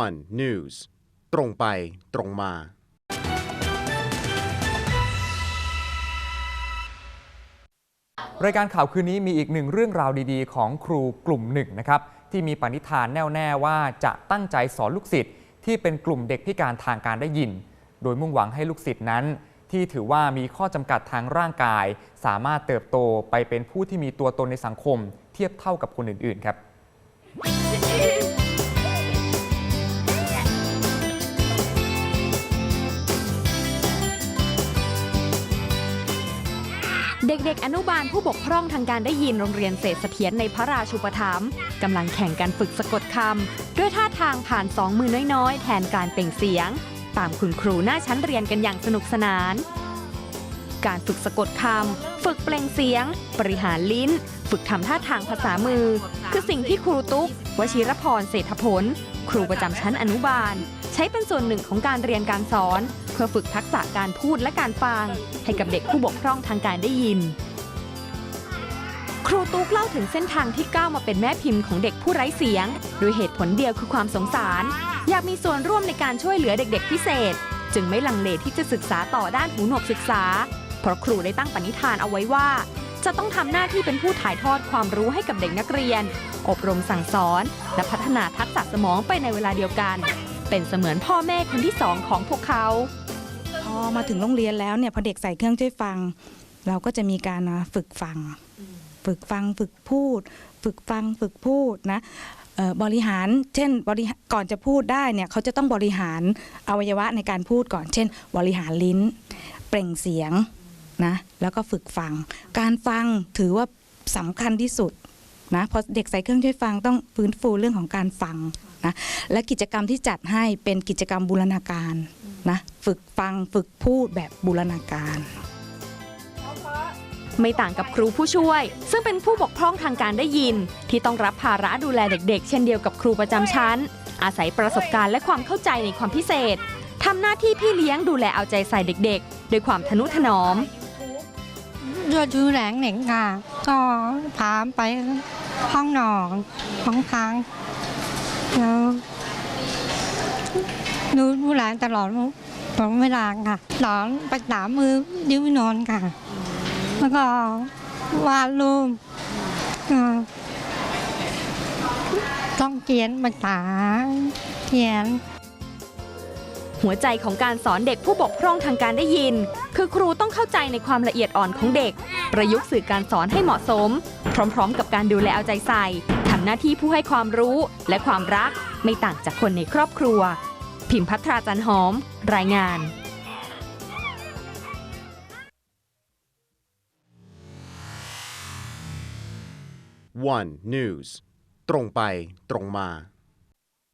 one news ตรงไปตรงมา รายการข่าวคืนนี้มีอีกหนึ่งเรื่องราวดีๆ ของครูกลุ่มหนึ่งนะครับ ที่มีปณิธานแน่วแน่ว่าจะตั้งใจสอนลูกศิษย์ที่เป็นกลุ่มเด็กพิการทางการได้ยิน โดยมุ่งหวังให้ลูกศิษย์นั้น ที่ถือว่ามีข้อจำกัดทางร่างกาย สามารถเติบโตไปเป็นผู้ที่มีตัวตนในสังคม เทียบเท่ากับคนอื่นๆครับ เด็กๆ อนุบาลผู้บกพร่องทางการได้ยินโรงเรียนเศรษฐเสถียรในพระราชูปถัมภ์กำลังแข่งกันฝึกสะกดคำด้วยท่าทางผ่านสองมือน้อยๆ แทนการเปล่งเสียง ตามคุณครูหน้าชั้นเรียนกันอย่างสนุกสนาน การฝึกสะกดคำ ฝึกเปล่งเสียง บริหารลิ้น ฝึกทำท่าทางภาษามือ คือสิ่งที่ครูตุ๊กวชิรพรเศรษฐผล ครูประจำชั้นอนุบาล ใช้เป็นส่วนหนึ่งของการเรียนการสอน เพื่อฝึกทักษะการพูดและการฟัง ให้กับเด็กผู้บกพร่องทางการได้ยิน ครูตุ๊กเล่าถึงเส้นทางที่ก้าวมาเป็นแม่พิมพ์ของเด็กผู้ไร้เสียง โดยเหตุผลเดียวคือความสงสาร อยากมีส่วนร่วมในการช่วยเหลือเด็กๆ พิเศษ จึงไม่ลังเลที่จะศึกษาต่อด้านหูหนวกศึกษา เพราะครูได้ตั้งปณิธานเอาไว้ว่า จะต้องทำหน้าที่เป็นผู้ถ่ายทอดความรู้ให้กับเด็กนักเรียน อบรมสั่งสอน และพัฒนาทักษะสมองไปในเวลาเดียวกัน เป็นเสมือนพ่อแม่คนที่สองของพวกเขา พอมาถึงโรงเรียนแล้วเนี่ยพอเด็กใส่เครื่องช่วยฟัง เราก็จะมีการมาฝึกฟัง ฝึกฟังฝึกพูด ฝึกฟังฝึกพูดนะบริหาร เช่นบริก่อนจะพูดได้เนี่ยเขาจะต้องบริหารอวัยวะในการพูดก่อน เช่น บริหารลิ้น เปล่งเสียงนะแล้วก็ฝึกฟัง การฟังถือว่าสำคัญที่สุด นะพอเด็กใส่เครื่องช่วยฟังต้องฟื้นฟูเรื่องของการฟังนะและกิจกรรมที่จัดให้เป็นกิจกรรมบูรณาการนะฝึกฟังฝึกพูดแบบบูรณาการไม่ต่างกับครูผู้ช่วย ซึ่งเป็นผู้บกพร่องทางการได้ยิน ที่ต้องรับภาระดูแลเด็กๆ เช่นเดียวกับครูประจำชั้น อาศัยประสบการณ์และความเข้าใจในความพิเศษทำหน้าที่พี่เลี้ยงดูแลเอาใจใส่เด็กๆ ด้วยความทนุถนอม เลือดชื่อแหลงเหน่งค่ะ ก็พามไปห้องนอนห้องค้างแล้วดูดูแลตลอดตลอดเวลาค่ะสอนไปสามมือยืมนอนค่ะ แล้วก็วาดรูปต้องเขียนภาษาเขียน หัวใจของการสอนเด็กผู้บกพร่องทางการได้ยิน คือครูต้องเข้าใจในความละเอียดอ่อนของเด็ก ประยุกต์สื่อการสอนให้เหมาะสม พร้อมๆ กับการดูแลเอาใจใส่ทำหน้าที่ผู้ให้ความรู้และความรักไม่ต่างจากคนในครอบครัว พิมพ์พัทราจันหอม รายงาน one news ตรงไปตรงมา